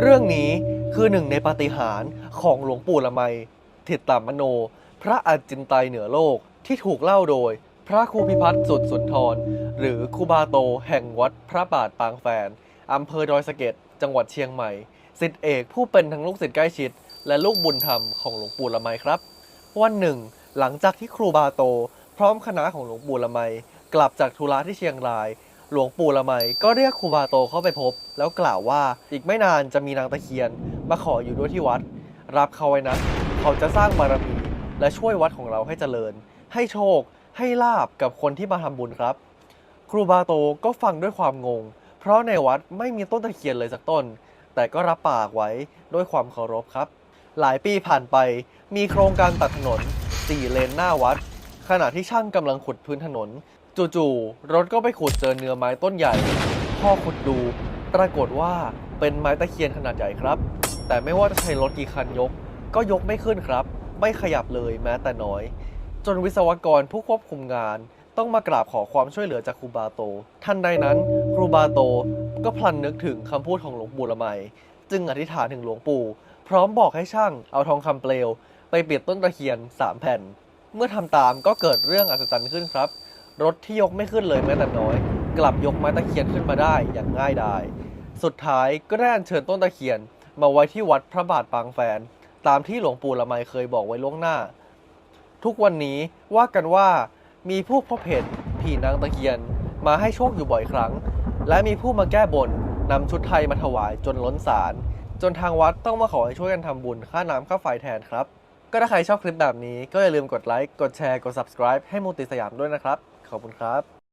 เรื่องนี้คือหนึ่งในปาฏิหาริย์ของหลวงปู่ละไมทิตตามโน พระอาจินไตเหนือโลกที่ถูกเล่าโดย พระครูพิพัฒน์สุดสุนทร หรือครูบาโตแห่งวัดพระบาทปางแฟนอำเภอดอยสะเก็ดจังหวัดเชียงใหม่สิทธิเอกผู้เป็นทั้งลูกศิษย์ใกล้ชิด และลูกบุญธรรมของหลวงปู่ละไมครับ วันหนึ่ง หลังจากที่ครูบาโต พร้อมคณะของหลวงปู่ละไมกลับจากธุระที่เชียงราย หลวงปู่ละไมก็เรียกครูบาโตเข้าไปพบ แล้วกล่าวว่าอีกไม่นานจะมีนางตะเคียน มาขออยู่ด้วยที่วัด รับเขาไว้นะ เขาจะสร้างบารมีและช่วยวัดของเราให้เจริญ ให้โชค ให้ลาบกับคนที่มาทำบุญครับ ครูบาโตก็ฟังด้วยความงง เพราะในวัดไม่มีต้นตะเคียนเลยสักต้น แต่ก็รับปากไว้ด้วยความเคารพครับ หลายปีผ่านไปมีโครงการตัดถนนสี่เลนหน้าวัด ขณะที่ช่างกำลังขุดพื้นถนน จู่ๆ รถก็ไปขุดเจอเนื้อไม้ต้นใหญ่ พ่อขุดดู ปรากฏว่าเป็นไม้ตะเคียนขนาดใหญ่ครับ แต่ไม่ว่าจะใช้รถกี่คันยก ก็ยกไม่ขึ้นครับ ไม่ขยับเลยแม้แต่น้อย จนวิศวกรผู้ควบคุมงาน ต้องมากราบขอความช่วยเหลือจากครูบาโต ทันใดนั้นครูบาโตก็พลันนึกถึงคำพูดของหลวงปู่ละไม จึงอธิษฐานถึงหลวงปู่ พร้อมบอกให้ช่างเอาทองคำเปลว ไปปิดต้นตะเคียน3แผ่น เมื่อทำตามก็เกิดเรื่องอัศจรรย์ขึ้นครับ รถที่ยกไม่ขึ้นเลยแม้แต่น้อย กลับยกไม้ตะเคียนขึ้นมาได้อย่างง่ายดายสุดท้ายก็ได้อัญเชิญต้นตะเคียน มาไว้ที่วัดพระบาทปางแฟน ตามที่หลวงปู่ละไมเคยบอกไว้ล่วงหน้า ทุกวันนี้ว่ากันว่ามีผู้พบเห็นผีนางตะเคียน มาให้โชคอยู่บ่อยครั้ง และมีผู้มาแก้บนนำชุดไทยมาถวายจนล้นศาลจนทางวัดต้องมาขอให้ช่วยกันทำบุญค่าน้ำค่าไฟแทนครับ ก็ถ้าใครชอบคลิปแบบนี้ก็อย่าลืมกดไลค์กดแชร์กด subscribe ให้มูติสยามด้วยนะครับ ขอบคุณครับ